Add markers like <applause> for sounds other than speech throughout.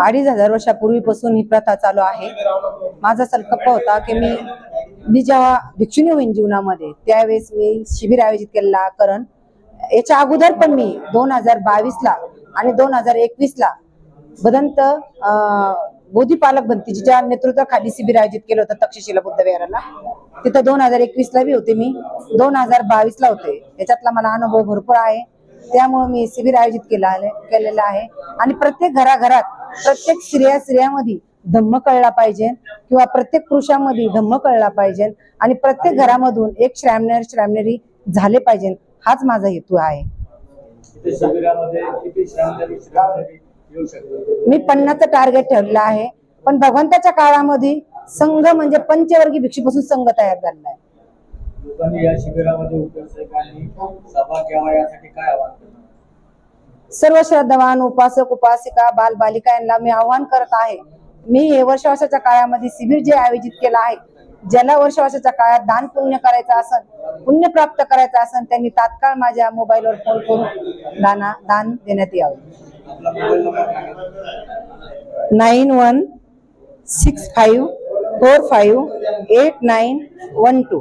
अडीच हजार वर्षापूर्वीपासून ही प्रथा चालू आहे. माझा संकल्प होता की मी मी जेव्हा भिक्षुनी होईन जीवनामध्ये त्यावेळेस मी शिबिर आयोजित केलेला करण. याच्या अगोदर पण मी दोन हजार बावीसला आणि दोन हजार एकवीसला बदंत अं, बोधी पालक बनतीच्या नेतृत्वाखाली शिबिर आयोजित केलं होतं तक्षशिला बुद्ध विहाराला. तिथं दोन हजार एकवीसला बी होते मी. दोन हजार बावीसला होते. याच्यातला मला अनुभव भरपूर आहे. त्यामुळे मी शिबिर आयोजित केला आहे- केलेलं आहे. आणि प्रत्येक घराघरात प्रत्येक स्त्रिया स्त्रियामध्ये धम्म कळला पाहिजे किंवा प्रत्येक पुरुषामध्ये धम्म कळला पाहिजे आणि प्रत्येक घरामधून एक श्रामणेर श्रामणेरी झाले पाहिजे हाच माझा हेतू आहे. मी पन्नासचं टार्गेट ठरलं आहे पण भगवंताच्या काळामध्ये संघ म्हणजे पंचवर्गीय भिक्षूपासून संघ तयार झालेला आहे. लोकांनी या शिबिरामध्ये उपस्थितांनी सभा घ्यावा यासाठी काय आवाहन करणार? सर्व श्रद्धावान उपासक उपासिका बाल बालिका यांना मी आव्हान करत आहे मी हे वर्षवासाच्या काळामध्ये शिबिर जे आयोजित केलं आहे ज्याला वर्षवासाच्या काळात दान पुण्य करायचं असन पुण्य प्राप्त करायचं असन त्यांनी तात्काळ माझ्या मोबाईलवर फोन करून दाना दान देण्यात यावे nine one six five four five eight nine one two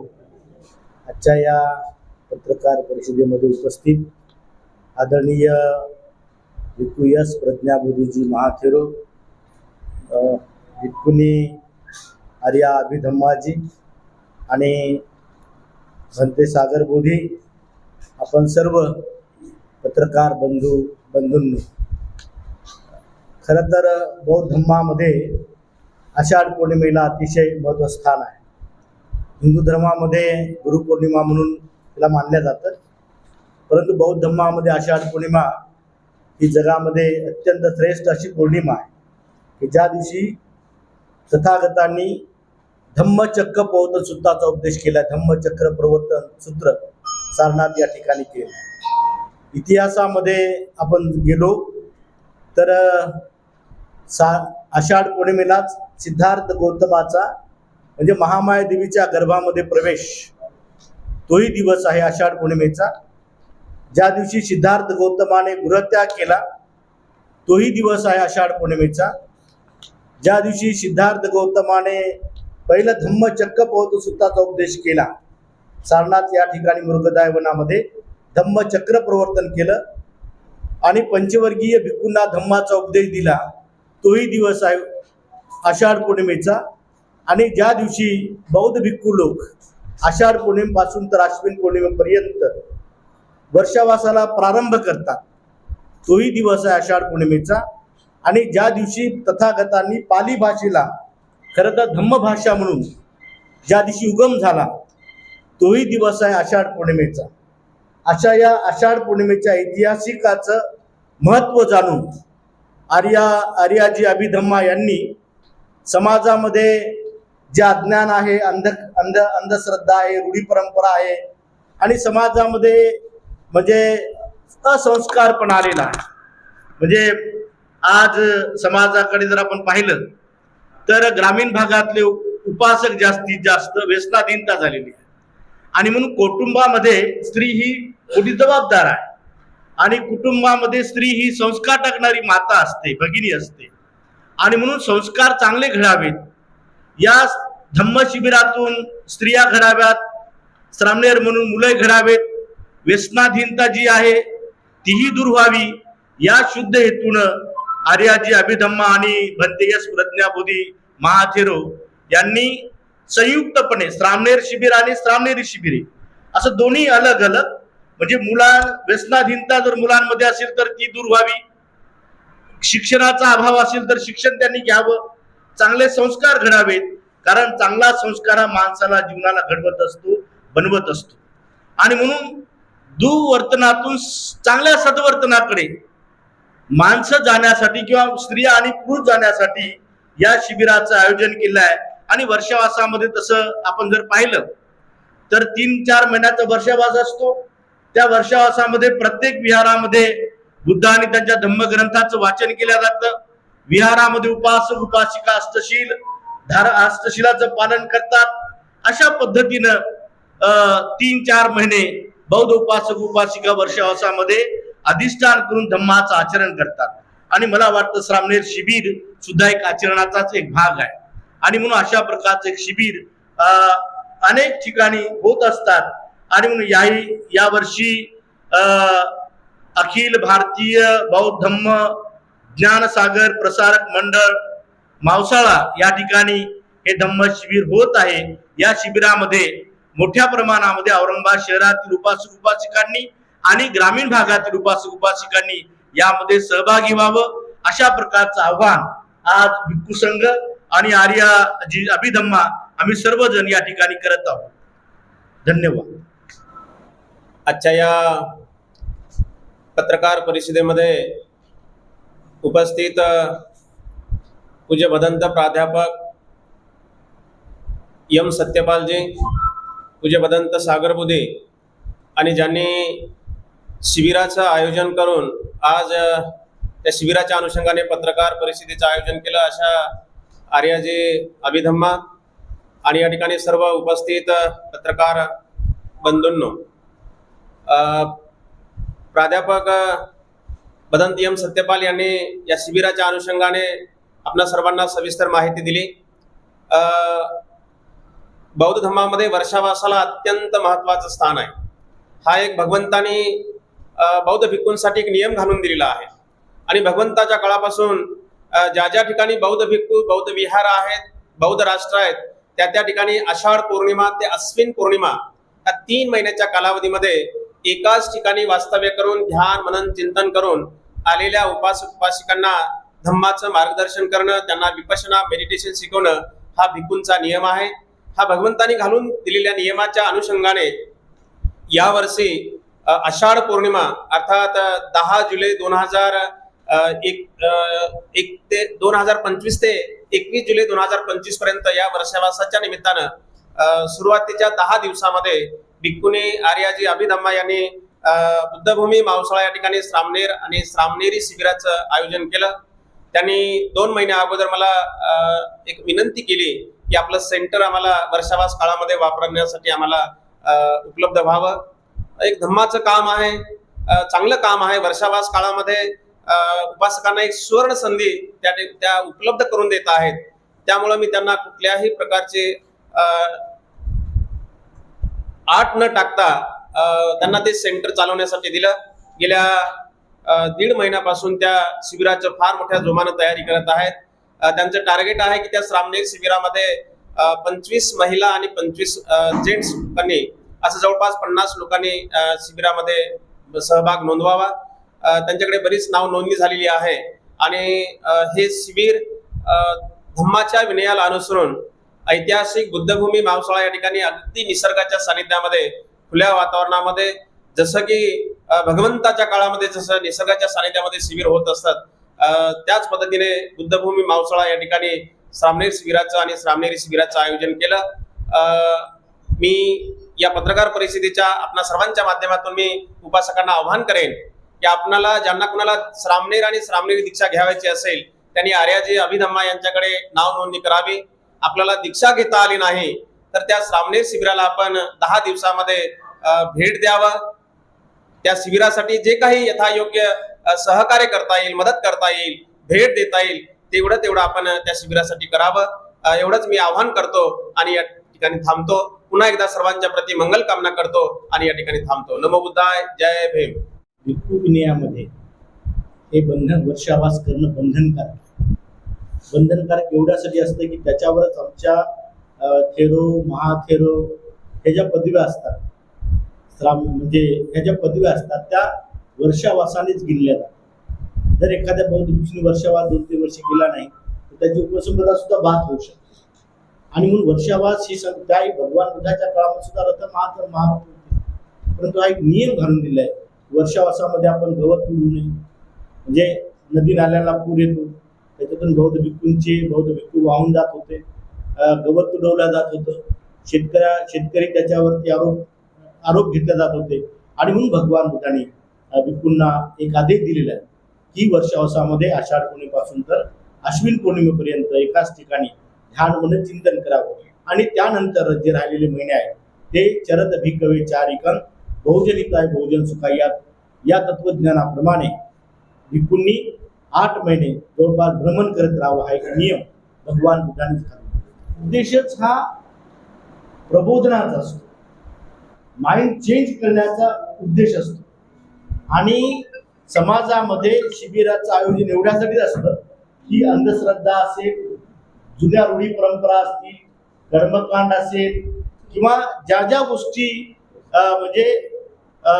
आजच्या या पत्रकार परिषदेमध्ये उपस्थित आदरणीय विकुयस प्रज्ञाबोधीजी महाथेरो भिक्खुनी आर्या अभिधम्माजी आणि संते सागर बोधी आपण सर्व पत्रकार बंधू बंधूंनी. खरं तर बौद्ध धर्मामध्ये आषाढ पौर्णिमेला अतिशय महत्वस्थान आहे. हिंदू धर्मामध्ये गुरुपौर्णिमा म्हणून तिला मानल्या जातं परंतु बौद्ध धर्मामध्ये आषाढ पौर्णिमा ही जगामध्ये अत्यंत श्रेष्ठ अशी पौर्णिमा आहे. की ज्या दिवशी तथागतांनी धम्मचक्र प्रवर्तन सूत्राचा उपदेश केला धम्मचक्र प्रवर्तन सूत्र सारनाथ या ठिकाणी केलं. इतिहासामध्ये आपण गेलो तर सा आषाढ पौर्णिमेलाच सिद्धार्थ गौतमाचा म्हणजे महामाया देवीच्या गर्भामध्ये प्रवेश तोही दिवस आहे आषाढ पौर्णिमेचा. ज्या दिवशी सिद्धार्थ गौतमाने गृहत्याग केला तोही दिवस आहे आषाढ पौर्णिमेचा. ज्या दिवशी सिद्धार्थ गौतमाने पहिलं धम्मचक्र पौत सुद्धाचा उपदेश केला सारनाथ या ठिकाणी मृगदाय वनामध्ये धम्मचक्र प्रवर्तन केलं आणि पंचवर्गीय भिक्खूंना धम्माचा उपदेश दिला तोही दिवस आहे आषाढ पौर्णिमेचा. आणि ज्या दिवशी बौद्ध भिक्खू लोक आषाढ पौर्णिमेपासून तर अश्विन पौर्णिमेपर्यंत वर्षावासाला प्रारंभ करतात. तोही दिवस आहे आषाढ पौर्णिमेचा. आणि ज्या दिवशी तथागतांनी पाली भाषेला खरं तर धम्मभाषा म्हणून ज्या दिवशी उगम झाला तोही दिवस आहे आषाढ पौर्णिमेचा. अशा या आषाढ पौर्णिमेच्या ऐतिहासिकाचं महत्त्व जाणून आर्या आर्याजी अभिधम्मा यांनी समाजामध्ये जे अज्ञान आहे अंध अंध अंधश्रद्धा आहे रूढी परंपरा आहे आणि समाजामध्ये म्हणजे असंस्कार पण आलेला आहे. म्हणजे आज समाजाकडे जर आपण पाहिलं तर ग्रामीण भागातले उपासक जास्तीत जास्त व्यसनाधीनता झालेली आहे. आणि म्हणून कुटुंबामध्ये स्त्री ही मोठी जबाबदार आहे. आणि कुटुंबामध्ये स्त्री ही संस्कार टाकणारी माता असते भगिनी असते. आणि म्हणून संस्कार चांगले घडावेत. या धम्म शिबिरातून स्त्रिया घडाव्यात श्रामनेर म्हणून मुलं घडावेत. व्यसनाधीनता जी आहे तीही दूर व्हावी. या शुद्ध हेतून आर्याजी अभिधम्मा आणि भंतेयस प्रज्ञाबोधी महाथेरो यांनी संयुक्तपणे श्रामनेर शिबिर आणि श्रामनेरी शिबिरे असं दोन्ही अलग अलग म्हणजे मुला व्यसनाधीनता जर मुलांमध्ये असेल तर ती दूर व्हावी. शिक्षणाचा अभाव असेल तर शिक्षण त्यांनी घ्यावं. चांगले संस्कार घडावेत कारण चांगला संस्कार हा माणसाला जीवनाला घडवत असतो बनवत असतो. आणि म्हणून दुवर्तनातून चांगल्या सद्वर्तनाकडे माणसं जाण्यासाठी किंवा स्त्रिया आणि पुरुष जाण्यासाठी या शिबिराचं आयोजन केलं आहे. आणि वर्षावासामध्ये तसं आपण जर पाहिलं तर तीन चार महिन्याचा वर्षावास असतो. त्या वर्षावासामध्ये प्रत्येक विहारामध्ये बुद्ध आणि त्यांच्या धम्मग्रंथाचं वाचन केलं जातं. विहारामध्ये उपासक उपासिका अष्टशील धार अष्टशिलाचं पालन करतात. अशा पद्धतीनं तीन चार महिने बौद्ध उपासक उपासिका वर्षावासामध्ये अधिष्ठान करून धम्माचं आचरण करतात. आणि मला वाटतं श्रामनेर शिबिर सुद्धा एक आचरणाचाच एक भाग आहे. आणि म्हणून अशा प्रकारचं एक शिबिर अनेक ठिकाणी होत असतात. आणि म्हणून याही यावर्षी अखिल भारतीय बौद्ध धम्म ज्ञानसागर प्रसारक मंडळ मावसाळा या ठिकाणी हे धम्म शिबिर होत आहे. या शिबिरामध्ये मोठ्या प्रमाणामध्ये औरंगाबाद शहरातील उपासक उपासिकांनी आणि ग्रामीण भागातील उपासक उपासिकांनी यामध्ये सहभागी व्हावं. अशा प्रकारचं आव्हान आज भिक्खू संघ आणि आर्या जी अभिधम्मा आम्ही सर्वजण या ठिकाणी करत आहोत. धन्यवाद. आजच्या या पत्रकार परिषदेमध्ये उपस्थित पूज्य भदंत प्राध्यापक यम सत्यपालजी पूज्य बदंत सागर बुधे आणि ज्यांनी शिबिराचं आयोजन करून आज त्या शिबिराच्या अनुषंगाने पत्रकार परिषदेचं आयोजन केलं अशा आर्याजी अभिधम्मा आणि या ठिकाणी सर्व उपस्थित पत्रकार बंधूंनो प्राध्यापक बदंत एम सत्यपाल यांनी या शिबिराच्या अनुषंगाने आपणा सर्वांना सविस्तर माहिती दिली. बौद्ध धर्मामध्ये वर्षावासाला अत्यंत महत्त्वाचं स्थान आहे. हा एक भगवंतानी बौद्ध भिक्खूंसाठी एक नियम घालून दिलेला आहे. आणि भगवंताच्या काळापासून ज्या ज्या ठिकाणी बौद्ध भिक्खू बौद्ध विहार आहेत बौद्ध राष्ट्र आहेत त्या त्या ठिकाणी आषाढ पौर्णिमा ते अश्विन पौर्णिमा या तीन महिन्याच्या कालावधीमध्ये एकाच ठिकाणी वास्तव्य करून ध्यान मनन चिंतन करून आलेल्या उपासक उपासिकांना धम्माचं मार्गदर्शन करणं त्यांना विपशना मेडिटेशन शिकवणं हा भिक्खूंचा नियम आहे. हा भगवंतानी घालून दिलेल्या नियमाच्या अनुषंगाने यावर्षी आषाढ पौर्णिमा अर्थात दहा जुलै दोन हजार एक एक ते दोन हजार पंचवीस ते एकवीस जुलै दोन हजार पंचवीसपर्यंत या वर्षावासाच्या निमित्तानं सुरुवातीच्या दहा दिवसामध्ये भिक्कुनी आर्याजी अभिधम्मा यांनी बुद्धभूमी मावसाळा या ठिकाणी श्रामनेर आणि श्रामनेरी शिबिराचं आयोजन केलं. त्यांनी दोन महिन्या अगोदर मला एक विनंती केली की आपलं सेंटर आम्हाला वर्षावास काळामध्ये वापरण्यासाठी आम्हाला उपलब्ध व्हावं. एक धम्माचं काम आहे चांगलं काम आहे. वर्षावास काळामध्ये उपासकांना एक सुवर्ण संधी त्या त्या उपलब्ध करून देत आहेत. त्यामुळं मी त्यांना कुठल्याही प्रकारचे आठ न टाकता त्यांना ते सेंटर चालवण्यासाठी दिलं. गेल्या दीड महिन्यापासून त्या शिबिराचं फार मोठ्या जोमानं तयारी करत आहेत. त्यांचं टार्गेट आहे की त्या श्रामनेर शिबिरामध्ये पंचवीस महिला आणि पंचवीस जेंट्स लोकांनी असं जवळपास पन्नास लोकांनी शिबिरामध्ये सहभाग नोंदवावा. त्यांच्याकडे बरीच नाव नोंदणी झालेली आहे. आणि हे शिबिर धम्माच्या विनयाला अनुसरून ऐतिहासिक बुद्धभूमी मावसाळा या ठिकाणी अगदी निसर्गाच्या सानिध्यामध्ये खुल्या वातावरणामध्ये जसं की भगवंताच्या काळामध्ये जसं निसर्गाच्या सानिध्यामध्ये शिबिर होत असतात त्याच पद्धतीने बुद्धभूमी मावसाळा या ठिकाणी श्रामनेर शिबिराचं आणि श्रामनेरी शिबिराचं आयोजन केलं. मी या पत्रकार परिषदेच्या आपल्या सर्वांच्या माध्यमातून मी उपासकांना आव्हान करेन की आपणाला ज्यांना कुणाला श्रामनेर आणि श्रामनेरी दीक्षा घ्यावायची असेल त्यांनी आर्याजी अभिधम्मा यांच्याकडे नाव नोंदणी करावी. आपल्याला दीक्षा घेता आली नाही तर त्या श्रामनेर शिबिराला आपण दहा दिवसामध्ये भेट द्यावं. त्या शिबिरासाठी जे काही यथायोग्य सहकार्य करता येईल मदत करता येईल भेट देता येईल तेवढं तेवढं आपण त्या शिबिरासाठी करावं. एवढंच मी आव्हान करतो आणि या ठिकाणी थांबतो. पुन्हा एकदा सर्वांच्या प्रती मंगल कामना करतो आणि या ठिकाणी थांबतो. नमो बुद्धाय जय भीम. भिक्खू विनयामध्ये हे बंधन वर्षावास करणं बंधनकारक बंधनकारक एवढ्यासाठी असतं की त्याच्यावरच आमच्या थेरो महाथेरो ह्या ज्या पदव्या असतात श्राम म्हणजे ह्या ज्या पदव्या असतात त्या वर्षावासानेच गिनल्या जातात. जर एखाद्या बौद्ध भिक्षूने वर्षावास दोन तीन वर्ष गेला नाही तर त्याची उपसंपदा सुद्धा बाद होऊ शकते. आणि म्हणून वर्षावास ही सं- भगवान बुद्धाच्या काळामध्ये सुद्धा रथ महा महारथ परंतु हा एक नियम घालून दिलाय. वर्षावासामध्ये आपण गवत तुडू नये. म्हणजे नदी नाल्याला पूर येतो. त्याच्यातून बौद्ध भिक्खूंचे बौद्ध भिक्खू वाहून जात होते. गवत तुडवलं जात होतं. शेतकऱ्या शेतकरी त्याच्यावरती आरोप आरोप घेतले जात होते. आणि म्हणून भगवान बुद्धाने विपुंना भिक्खूंना एक आदेश दिलेला आहे. की वर्षावसामध्ये आषाढ पौर्णिमेपासून तर अश्विन पौर्णिमेपर्यंत एकाच ठिकाणी ध्यान म्हणून चिंतन करावं. आणि त्यानंतर जे राहिलेले महिने आहेत ते चरत भिकवे चारिकन बहुजनिताय बहुजन सुखायात. या तत्वज्ञानाप्रमाणे भिक्खूंनी आठ महिने जवळपास भ्रमण करत राहावं हा एक नियम भगवान बुद्धाने उद्देशच हा प्रबोधनाचा असतो. माइंड चेंज करण्याचा उद्देश असतो. आणि समाजामध्ये शिबिराचं आयोजन एवढ्यासाठीच असतं की अंधश्रद्धा असेल जुन्या रूढी परंपरा असतील कर्मकांड असेल किंवा ज्या ज्या गोष्टी म्हणजे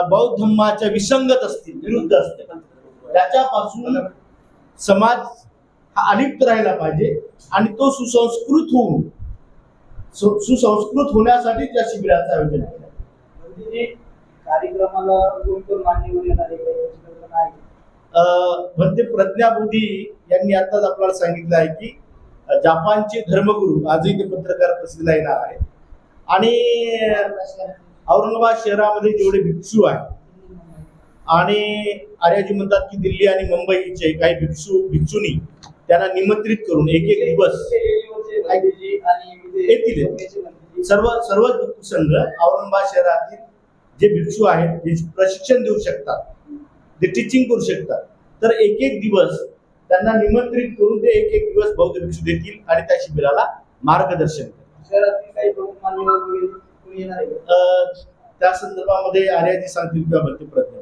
बौद्ध धर्माच्या विसंगत असतील विरुद्ध असतील त्याच्यापासून समाज हा अलिप्त राहिला पाहिजे आणि तो सुसंस्कृत होऊन सु- सुसंस्कृत होण्यासाठी त्या शिबिराचं आयोजन केलं. म्हणजे कार्यक्रमाला कोण मान्यवर येणार आहे? आहे प्रज्ञा मोदी यांनी आताच आपल्याला सांगितलं आहे की जापानचे धर्मगुरू आजही ते पत्रकार प्रसिद्धीला येणार आहे आणि औरंगाबाद शहरामध्ये जेवढे भिक्षू आहेत आणि आर्याजी म्हणतात की दिल्ली आणि मुंबईचे काही भिक्षू भिक्षुनी त्यांना निमंत्रित करून एक एक दिवस येतील. सर्व सर्वच भिक्षू संघ औरंगाबाद शहरातील जे भिक्षू आहेत जे प्रशिक्षण देऊ शकतात जे टीचिंग करू शकतात तर एक एक दिवस त्यांना निमंत्रित करून ते एक एक दिवस बौद्ध भिक्षू देतील आणि त्या शिबिराला मार्गदर्शन त्या संदर्भामध्ये आर्याजी सांगतील किंवा प्रज्ञा.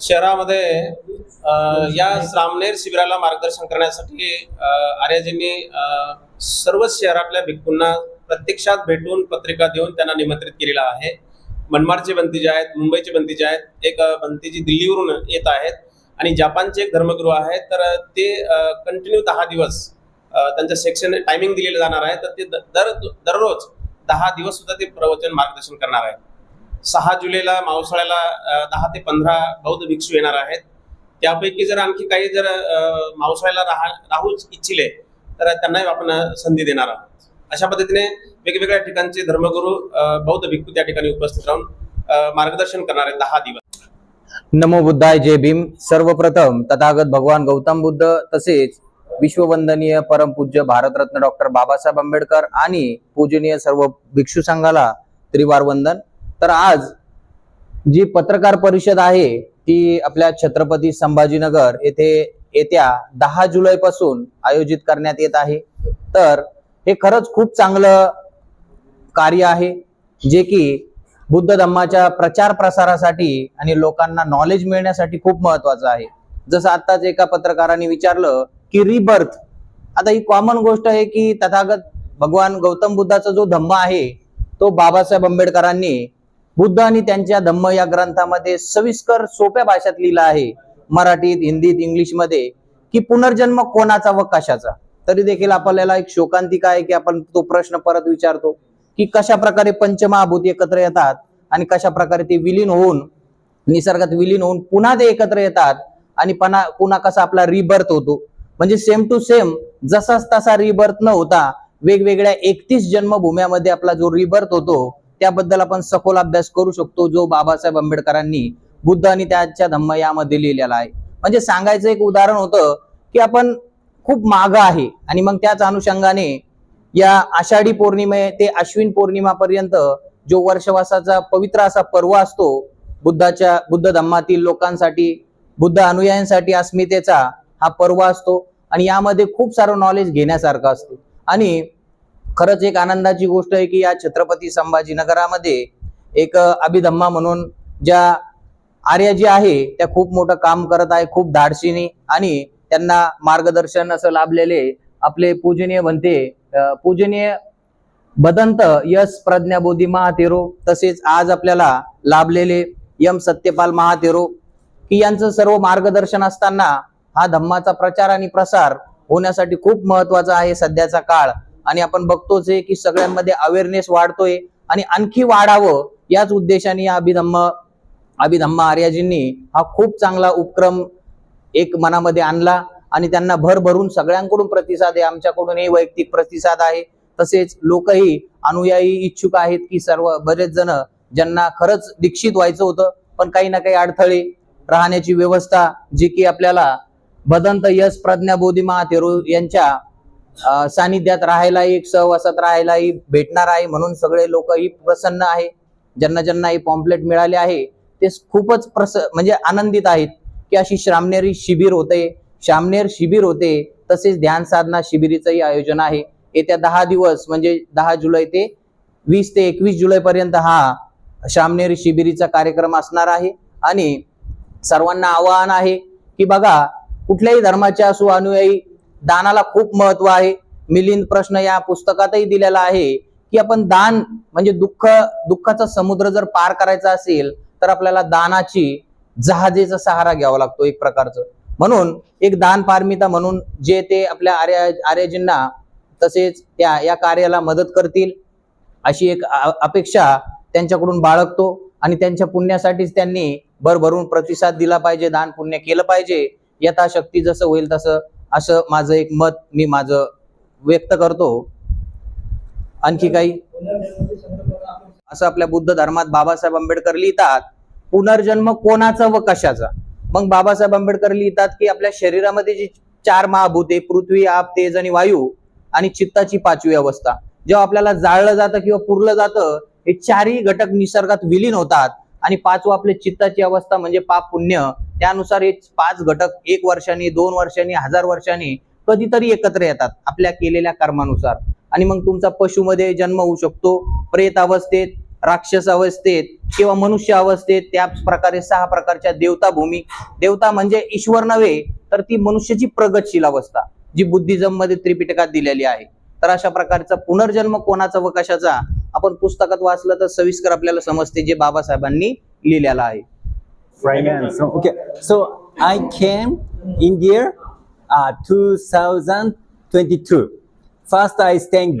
शहरामध्ये या श्रामणेर शिबिराला मार्गदर्शन करण्यासाठी आर्यजींनी सर्वच शहरातल्या भिक्खूंना प्रत्यक्षात भेटून पत्रिका देऊन त्यांना निमंत्रित केलेलं आहे. मनमाडचे बंतीजे आहेत मुंबईचे बंतीजे आहेत एक बंतीजी दिल्लीवरून येत आहेत आणि जपानचे एक धर्मगुरू आहेत तर ते कंटिन्यू दहा दिवस त्यांच्या त्यांचं सेक्शन टायमिंग दिलेलं जाणार आहे. तर ते द- दर दररोज दहा दिवस सुद्धा ते प्रवचन मार्गदर्शन करणार आहेत. सहा जुलैला मावसाळ्याला दहा ते पंधरा बौद्ध भिक्षू येणार आहेत. त्यापैकी जर आणखी काही जर मावसाळ्याला राहा राहू इच्छिले तर त्यांनाही आपण संधी देणार आहोत. अशा पद्धतीने वेगवेगळ्या ठिकाणचे धर्मगुरू बौद्ध भिक्खू त्या ठिकाणी उपस्थित राहून मार्गदर्शन करणार आहेत दहा दिवस. नमो बुद्धाय जय भीम. सर्वप्रथम तथागत भगवान गौतम बुद्ध तसेच विश्ववंदनीय परमपूज्य भारतरत्न डॉक्टर बाबासाहेब आंबेडकर आणि पूजनीय सर्व भिक्षू संघाला त्रिवार वंदन. तर आज जी पत्रकार परिषद आहे ती आपल्या छत्रपती संभाजीनगर येथे येत्या दहा जुलै पासून आयोजित करण्यात येत आहे. तर हे खरंच खूप चांगलं कार्य आहे जे की बुद्ध धम्माच्या प्रचार प्रसारासाठी आणि लोकांना नॉलेज मिळण्यासाठी खूप महत्वाचं आहे. जसं आत्ताच एका पत्रकाराने विचारलं की रिबर्थ आता ही कॉमन गोष्ट आहे की तथागत भगवान गौतम बुद्धाचा जो धम्म आहे तो बाबासाहेब आंबेडकरांनी बुद्ध आणि त्यांच्या धम्म या ग्रंथामध्ये सविस्कर सोप्या भाषेत लिहिलं आहे मराठीत हिंदीत इंग्लिशमध्ये की पुनर्जन्म कोणाचा व कशाचा? तरी देखील आपल्याला एक शोकांतिका आहे की आपण तो प्रश्न परत विचारतो की कशा प्रकारे पंचमहाभूत एकत्र येतात आणि कशा प्रकारे ते विलीन होऊन निसर्गात विलीन होऊन पुन्हा ते एकत्र येतात आणि पणा पुन्हा कसा आपला रिबर्थ होतो. म्हणजे सेम टू सेम जसाच तसा रिबर्थ न होता वेगवेगळ्या एकतीस जन्मभूम्यामध्ये आपला जो रिबर्थ होतो त्याबद्दल आपण सखोल अभ्यास करू शकतो जो बाबासाहेब आंबेडकरांनी बुद्ध आणि त्याच्या धम्म यामध्ये लिहिलेला आहे. म्हणजे सांगायचं एक उदाहरण होतं की आपण खूप माग आहे. आणि मग त्याच अनुषंगाने या आषाढी पौर्णिमे ते अश्विन पौर्णिमापर्यंत जो वर्षवासाचा पवित्र असा पर्व असतो बुद्धाच्या बुद्ध धम्मातील लोकांसाठी बुद्ध अनुयायांसाठी अस्मितेचा हा पर्व असतो. आणि यामध्ये खूप सारं नॉलेज घेण्यासारखं असतं. आणि खरंच एक आनंदाची गोष्ट आहे की या छत्रपती संभाजीनगरामध्ये एक अभिधम्मा म्हणून ज्या आर्या जी आहे त्या खूप मोठं काम करत आहे खूप धाडशीने आणि त्यांना मार्गदर्शन असं लाभलेले आपले पूजनीय म्हणते पूजनीय बदंत यश प्रज्ञा बोधी महातेरो तसेच आज आपल्याला लाभलेले यम सत्यपाल महातेरो की यांचं सर्व मार्गदर्शन असताना हा धम्माचा प्रचार आणि प्रसार होण्यासाठी खूप महत्त्वाचा आहे सध्याचा काळ. आणि आपण बघतोच आहे की सगळ्यांमध्ये अवेअरनेस वाढतोय आणि आणखी वाढावं याच उद्देशाने अभिधम्म अभिधम्म आर्याजींनी हा खूप चांगला उपक्रम एक मनामध्ये आणला आणि त्यांना भर भरून सगळ्यांकडून प्रतिसाद आहे. आमच्याकडूनही वैयक्तिक प्रतिसाद आहे. तसेच लोकही अनुयायी इच्छुक आहेत की सर्व बरेच जण ज्यांना खरंच दीक्षित व्हायचं होतं पण काही ना काही अडथळे राहण्याची व्यवस्था जी की आपल्याला भदंत यश प्रज्ञा बोधी महातेरू यांच्या सानिध्यात राहायलाही एक सहवासात राहायलाही भेटणार आहे म्हणून सगळे लोकही प्रसन्न आहे. ज्यांना ज्यांना हे पॉम्पलेट मिळाले आहे ते खूपच प्रस म्हणजे आनंदित आहेत. की अशी श्रामनेरी शिबिर होते. श्रामनेर शिबिर होते. तसेच ध्यान साधना शिबिरीचंही आयोजन आहे. येत्या दहा दिवस म्हणजे दहा जुलै ते वीस ते एकवीस जुलैपर्यंत हा श्रामनेरी शिबिरीचा कार्यक्रम असणार आहे. आणि सर्वांना आवाहन आहे की बघा कुठल्याही धर्माचे असो अनुयायी दानाला खूप महत्त्व आहे. मिलिंद प्रश्न या पुस्तकातही दिलेला आहे की आपण दान म्हणजे दुःख दुःखाचा समुद्र जर पार करायचा असेल तर आपल्याला दानाची जहाजेचा सहारा घ्यावा लागतो एक प्रकारचं. म्हणून एक दान पारमिता म्हणून जे ते आपल्या आर्या आर्यजींना तसेच त्या या कार्याला मदत करतील अशी एक अपेक्षा त्यांच्याकडून बाळगतो आणि त्यांच्या पुण्यासाठीच त्यांनी भरभरून प्रतिसाद दिला पाहिजे दान पुण्य केलं पाहिजे यथाशक्ती जसं होईल तसं असं माझं एक मत मी माझं व्यक्त करतो. आणखी काही? असं आपल्या बुद्ध धर्मात बाबासाहेब आंबेडकर लिहितात पुनर्जन्म कोणाचा व कशाचा? मग बाबासाहेब आंबेडकर लिहितात की आपल्या शरीरामध्ये जी चार महाभूते पृथ्वी आप तेज आणि वायू आणि चित्ताची पाचवी अवस्था. जेव्हा आपल्याला जाळलं जातं किंवा पुरलं जातं हे चारही घटक निसर्गात विलीन होतात आणि पाचवं आपले चित्ताची अवस्था म्हणजे पाप पुण्य. त्यानुसार हे पाच घटक एक वर्षांनी दोन वर्षांनी हजार वर्षांनी कधीतरी एकत्र येतात आपल्या केलेल्या कर्मानुसार. आणि मग तुमचा पशुमध्ये जन्म होऊ शकतो प्रेत अवस्थेत राक्षस अवस्थेत किंवा मनुष्य अवस्थेत त्याच प्रकारे सहा प्रकारच्या देवता भूमी. देवता म्हणजे ईश्वर नव्हे तर ती मनुष्याची प्रगतशील अवस्था जी बुद्धिझममध्ये त्रिपिटकात दिलेली आहे. तर अशा प्रकारचा पुनर्जन्म कोणाचा व कशाचा आपण पुस्तकात वाचलं तर सविस्कर आपल्याला समजते जे बाबासाहेबांनी लिहिलेलं आहे. Finance. So, okay, so I came in year uh, 2022. First, I stayed in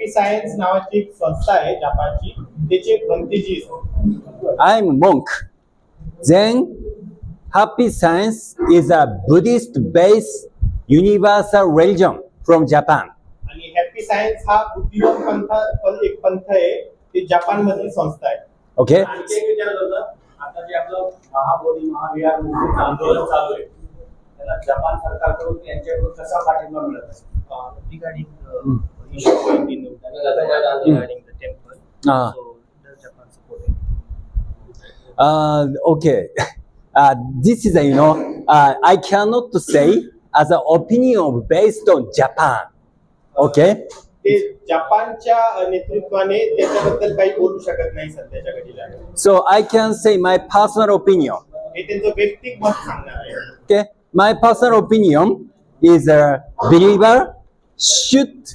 happy science नावाची एक संस्था आहे जपानची त्याचे भंतीजी I'm monk. Then, Happy Science is a Buddhist-based universal religion from Japan. आणि हॅपी सायन्स हा बुद्धिवन पंथ पण एक पंथ आहे ते जपान मधील संस्था आहे Okay. आणखी एक विचारत होतं आता जे आपलं महाबोधी महाविहार मुक्तीचं आंदोलन चालू आहे त्याला जपान सरकारकडून यांच्याकडून कसा पाठिंबा मिळत असेल regarding Mm. uh, issue going in regarding the temple. Ah. So does Japan support it? Uh, okay. <laughs> Uh, this is, uh, you know, uh, I cannot say as an opinion based on Japan. Okay. ते जपानच्या अ, नेतृत्वाने त्याच्याबद्दल काही बोलू शकत नाही सध्याच्या घडीला So I can say my personal opinion. हे त्यांचं वैयक्तिक मत सांगणार आहे Okay. My personal opinion is a believer should